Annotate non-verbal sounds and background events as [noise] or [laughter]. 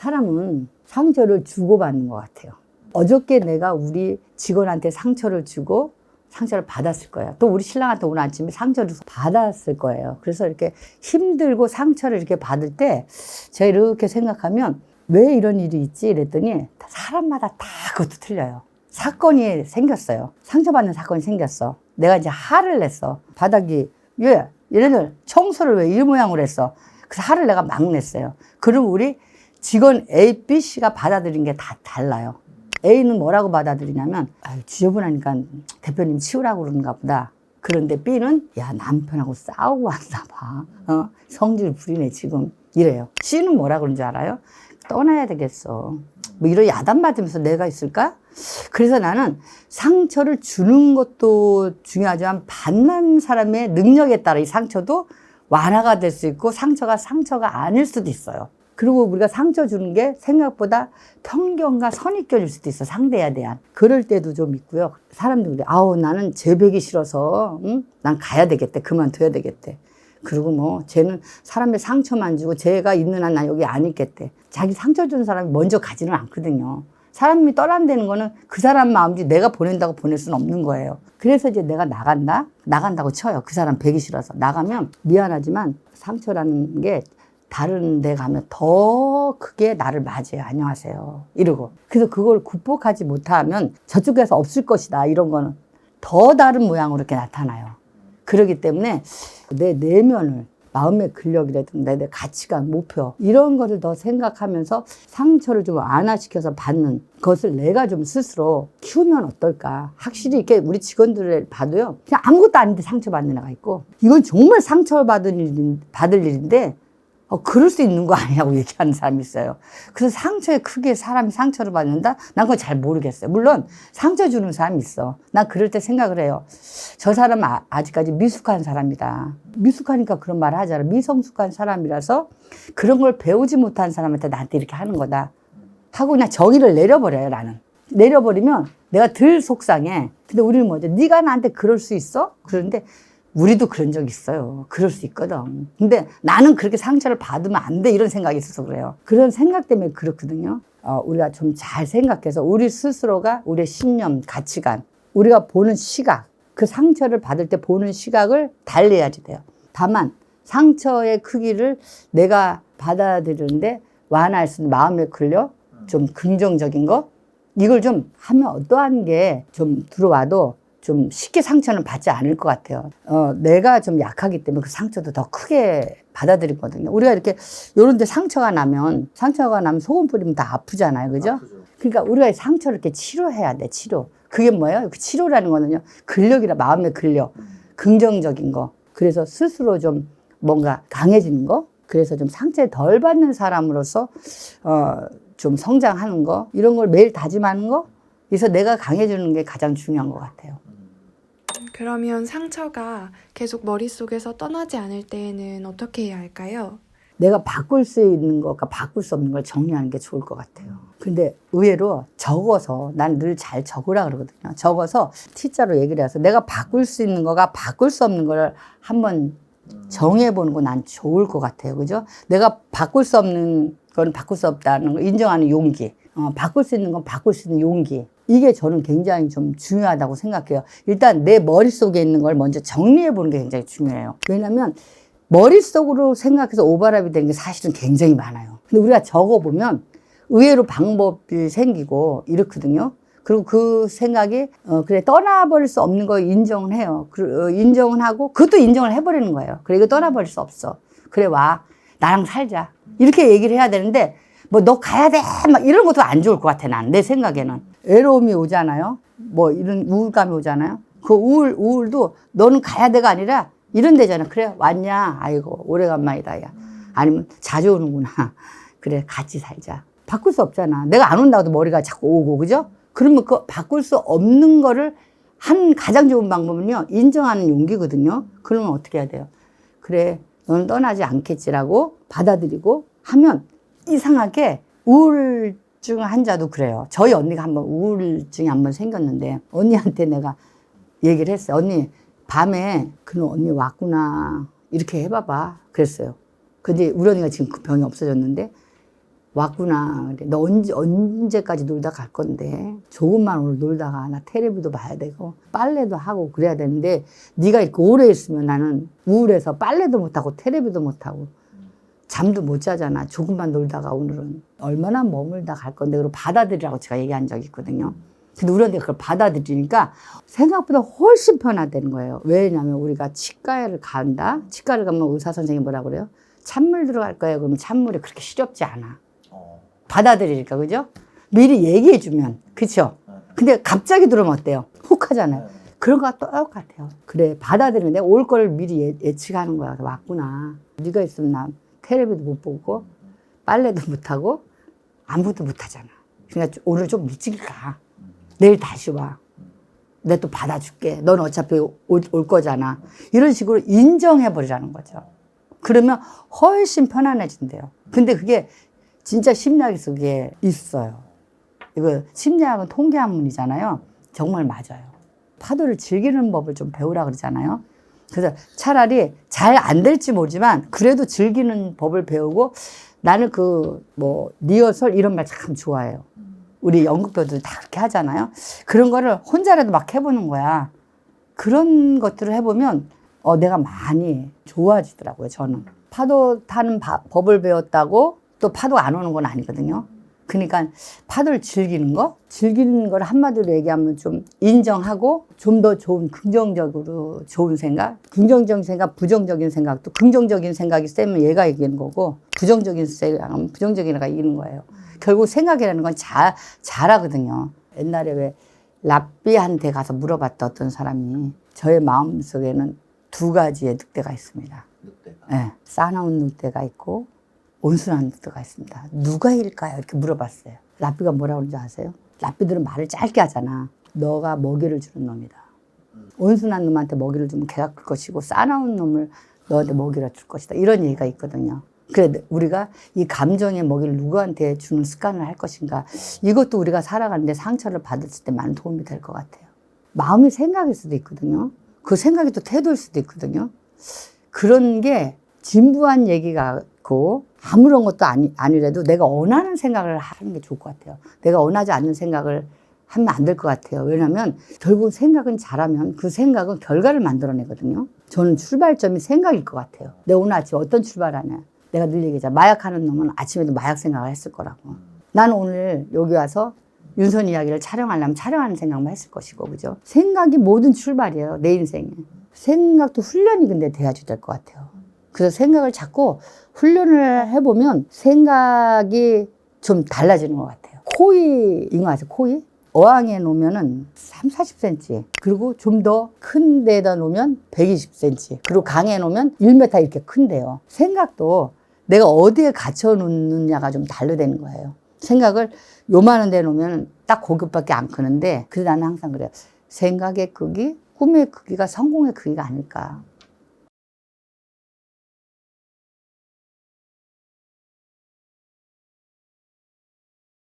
사람은 상처를 주고받는 것 같아요. 어저께 내가 우리 직원한테 상처를 주고 상처를 받았을 거예요. 또 우리 신랑한테 오늘 아침에 상처를 받았을 거예요. 그래서 이렇게 힘들고 상처를 이렇게 받을 때 제가 이렇게 생각하면 왜 이런 일이 있지? 이랬더니 사람마다 다 그것도 틀려요. 사건이 생겼어요. 상처받는 사건이 생겼어. 내가 이제 화를 냈어. 바닥이, 왜? 얘네들 청소를 왜 이 모양으로 했어? 그래서 화를 내가 막 냈어요. 그럼 우리 직원 A, B, C가 받아들인 게 다 달라요. A는 뭐라고 받아들이냐면, 아유, 지저분하니까 대표님 치우라고 그러는가 보다. 그런데 B는, 야, 남편하고 싸우고 왔나 봐. 어? 성질 부리네, 지금. 이래요. C는 뭐라 줄 알아요? 떠나야 되겠어. 뭐 이런 야단 맞으면서 내가 있을까? 그래서 나는 상처를 주는 것도 중요하지만 받는 사람의 능력에 따라 이 상처도 완화가 될 수 있고 상처가 상처가 아닐 수도 있어요. 그리고 우리가 상처 주는 게 생각보다 편견과 선입견일 수도 있어 상대에 대한 그럴 때도 좀 있고요. 사람들이 아우 나는 재배기 싫어서 응? 난 가야 되겠대 그만둬야 되겠대. 그리고 뭐 쟤는 사람의 상처만 주고 쟤가 있는 한나 여기 안 있겠대. 자기 상처 준 사람이 먼저 가지는 않거든요. 사람이 떠난다는 거는 그 사람 마음이지 내가 보낸다고 보낼 수는 없는 거예요. 그래서 이제 내가 나간다? 나간다고 쳐요. 그 사람 배기 싫어서. 나가면 미안하지만 상처라는 게 다른 데 가면 더 크게 나를 맞이해요. 안녕하세요. 이러고. 그래서 그걸 극복하지 못하면 저쪽에서 없을 것이다. 이런 거는 더 다른 모양으로 이렇게 나타나요. 그렇기 때문에 내 내면을 마음의 근력이라든가 내 가치관, 목표 이런 거를 더 생각하면서 상처를 좀 완화시켜서 받는 것을 내가 좀 스스로 키우면 어떨까. 확실히 이렇게 우리 직원들을 봐도요. 그냥 아무것도 아닌데 상처받는 애가 있고 이건 정말 상처받을 일, 받을 일인데 어, 그럴 수 있는 거 아니냐고 [laughs] 얘기하는 사람이 있어요. 그래서 상처에 크게 사람이 상처를 받는다? 난 그건 잘 모르겠어요. 물론 상처 주는 사람이 있어. 난 그럴 때 생각을 해요. 저 사람은 아, 아직까지 미숙한 사람이다. 미숙하니까 그런 말을 하잖아. 미성숙한 사람이라서 그런 걸 배우지 못한 사람한테 나한테 이렇게 하는 거다. 하고 그냥 정의를 내려버려요, 나는. 내려버리면 내가 덜 속상해. 근데 우리는 뭐죠? 네가 나한테 그럴 수 있어? 그런데 우리도 그런 적 있어요. 그럴 수 있거든. 근데 나는 그렇게 상처를 받으면 안 돼. 이런 생각이 있어서 그래요. 그런 생각 때문에 그렇거든요. 어, 우리가 좀 잘 생각해서 우리 스스로가 우리의 신념, 가치관, 우리가 보는 시각, 그 상처를 받을 때 보는 시각을 달리해야지 돼요. 다만 상처의 크기를 내가 받아들이는데 완화할 수 있는 마음의 근력, 좀 긍정적인 거, 이걸 좀 하면 어떠한 게 좀 들어와도 좀 쉽게 상처는 받지 않을 것 같아요. 어, 내가 좀 약하기 때문에 그 상처도 더 크게 받아들이거든요. 우리가 이렇게 요런 데 상처가 나면, 상처가 나면 소금 뿌리면 다 아프잖아요. 그죠? 그러니까 우리가 상처를 이렇게 치료해야 돼, 치료. 그게 뭐예요? 그 치료라는 거는요, 근력이라, 마음의 근력. 긍정적인 거. 그래서 스스로 좀 뭔가 강해지는 거. 그래서 좀 상처에 덜 받는 사람으로서, 어, 좀 성장하는 거. 이런 걸 매일 다짐하는 거. 그래서 내가 강해지는 게 가장 중요한 것 같아요. 그러면 상처가 계속 머릿속에서 떠나지 않을 때에는 어떻게 해야 할까요? 내가 바꿀 수 있는 것과 바꿀 수 없는 걸 정리하는 게 좋을 것 같아요. 근데 의외로 적어서 난 늘 잘 적으라 그러거든요. 적어서 T자로 얘기를 해서 내가 바꿀 수 있는 거가 바꿀 수 없는 걸 한번 정해보는 거 난 좋을 것 같아요. 그죠? 내가 바꿀 수 없는 건 바꿀 수 없다는 걸 인정하는 용기. 어, 바꿀 수 있는 건 바꿀 수 있는 용기. 이게 저는 굉장히 좀 중요하다고 생각해요. 일단 내 머릿속에 있는 걸 먼저 정리해 보는 게 굉장히 중요해요. 왜냐면 머릿속으로 생각해서 오버랩이 되는 게 사실은 굉장히 많아요. 근데 우리가 적어보면 의외로 방법이 생기고 이렇거든요. 그리고 그 생각이 어 그래 떠나버릴 수 없는 거 인정을 해요. 그, 어, 인정을 하고 그것도 인정을 해버리는 거예요. 이거 떠나버릴 수 없어. 그래 와 나랑 살자 이렇게 얘기를 해야 되는데 뭐 너 가야 돼 막 이런 것도 안 좋을 것 같아 난 내 생각에는 외로움이 오잖아요. 뭐 이런 우울감이 오잖아요. 그 우울 우울도 너는 가야 돼가 아니라 이런 데잖아. 그래 왔냐? 아이고 오래간만이다 야. 아니면 자주 오는구나. [laughs] 그래 같이 살자. 바꿀 수 없잖아. 내가 안 온다고 머리가 자꾸 오고 그죠? 그러면 그 바꿀 수 없는 거를 한 가장 좋은 방법은요 인정하는 용기거든요. 그러면 어떻게 해야 돼요? 그래 너는 떠나지 않겠지라고 받아들이고 하면 이상하게 우울증 환자도 그래요. 저희 언니가 한번 우울증이 한번 생겼는데 언니한테 내가 얘기를 했어요. 언니 밤에 그럼 언니 왔구나 이렇게 해봐봐 그랬어요. 근데 우리 언니가 지금 그 병이 없어졌는데 왔구나. 그래. 너 언제, 언제까지 놀다 갈 건데. 조금만 오늘 놀다가 나 테레비도 봐야 되고, 빨래도 하고 그래야 되는데, 네가 이렇게 오래 있으면 나는 우울해서 빨래도 못하고, 테레비도 못하고, 잠도 못 자잖아. 조금만 놀다가 오늘은. 얼마나 머물다 갈 건데, 그리고 받아들이라고 제가 얘기한 적이 있거든요. 근데 우리한테 그걸 받아들이니까 생각보다 훨씬 편하다는 거예요. 왜냐면 우리가 치과를 간다? 치과를 가면 의사 선생님이 뭐라 그래요? 찬물 들어갈 거예요. 그러면 찬물이 그렇게 시렵지 않아. 어. 받아들이니까, 그죠? 미리 얘기해주면. 그쵸? 근데 갑자기 들으면 어때요? 훅 하잖아요. 그런 거와 똑같아요. 그래, 받아들이는데 올 거를 미리 예, 예측하는 거야. 왔구나. 네가 있으면 나 테레비도 못 보고, 빨래도 못 하고, 아무것도 못 하잖아. 그러니까 좀- 오늘 좀 일찍 가. 내일 다시 와. 내가 또 받아줄게. 넌 어차피 올, 올 거잖아. 이런 식으로 인정해버리라는 거죠. 그러면 훨씬 편안해진대요. 근데 그게 진짜 심리학에서 그게 있어요. 이거 심리학은 통계 학문이잖아요. 정말 맞아요. 파도를 즐기는 법을 좀 배우라 그러잖아요. 그래서 차라리 잘 안 될지 모르지만 그래도 즐기는 법을 배우고 나는 그 뭐 리허설 이런 말 참 좋아해요. 우리 연극배우들 다 그렇게 하잖아요. 그런 거를 혼자라도 막 해보는 거야. 그런 것들을 해보면 어, 내가 많이 좋아지더라고요, 저는. 파도 타는 바- 법을 배웠다고 또 파도 안 오는 건 아니거든요. 그러니까 파도를 즐기는 거, 즐기는 걸 한마디로 얘기하면 좀 인정하고 좀 더 좋은 긍정적으로 좋은 생각, 긍정적인 생각, 부정적인 생각도 긍정적인 생각이 세면 얘가 이기는 거고 부정적인 생각은 부정적인 애가 이기는 거예요. 결국 생각이라는 건 자, 잘하거든요. 옛날에 왜 랍비한테 가서 물어봤다 어떤 사람이 저의 마음속에는 두 가지의 늑대가 있습니다. 늑대가. 예, 싸나운 늑대가 있고 온순한 늑대가 있습니다. 누가 일까요? 이렇게 물어봤어요. 랍비가 뭐라고 그러는지 아세요? 랍비들은 말을 짧게 하잖아. 너가 먹이를 주는 놈이다. 온순한 놈한테 먹이를 주면 걔가 클 것이고 싸나운 놈을 너한테 먹이를 줄 것이다. 이런 얘기가 있거든요. 그래 우리가 이 감정의 먹이를 누구한테 주는 습관을 할 것인가 이것도 우리가 살아가는데 상처를 받았을 때 많은 도움이 될 것 같아요. 마음이 생각일 수도 있거든요. 그 생각이 또 태도일 수도 있거든요. 그런 게 진부한 얘기 같고 아무런 것도 아니, 아니라도 내가 원하는 생각을 하는 게 좋을 것 같아요. 내가 원하지 않는 생각을 하면 안 될 것 같아요. 왜냐하면 결국 생각은 잘하면 그 생각은 결과를 만들어내거든요. 저는 출발점이 생각일 것 같아요. 내가 오늘 아침 어떤 출발하냐. 내가 늘 얘기하자. 마약하는 놈은 아침에도 마약 생각을 했을 거라고. 나는 오늘 여기 와서 윤선 이야기를 촬영하려면 촬영하는 생각만 했을 것이고, 그죠? 생각이 모든 출발이에요. 내 인생에. 생각도 훈련이 근데 돼야지 될 것 같아요. 그래서 생각을 자꾸 훈련을 해보면 생각이 좀 달라지는 것 같아요. 코이인 거 아세요? 코이? 어항에 놓으면은 3, 40cm. 그리고 좀 더 큰 데다 놓으면 120cm. 그리고 강에 놓으면 1m 이렇게 큰데요. 생각도 내가 어디에 갖춰 놓느냐가 좀 다르다는 거예요. 생각을 요만한 데 놓으면 딱 그것밖에 안 크는데, 그래서 나는 항상 그래요. 생각의 크기, 꿈의 크기가 성공의 크기가 아닐까.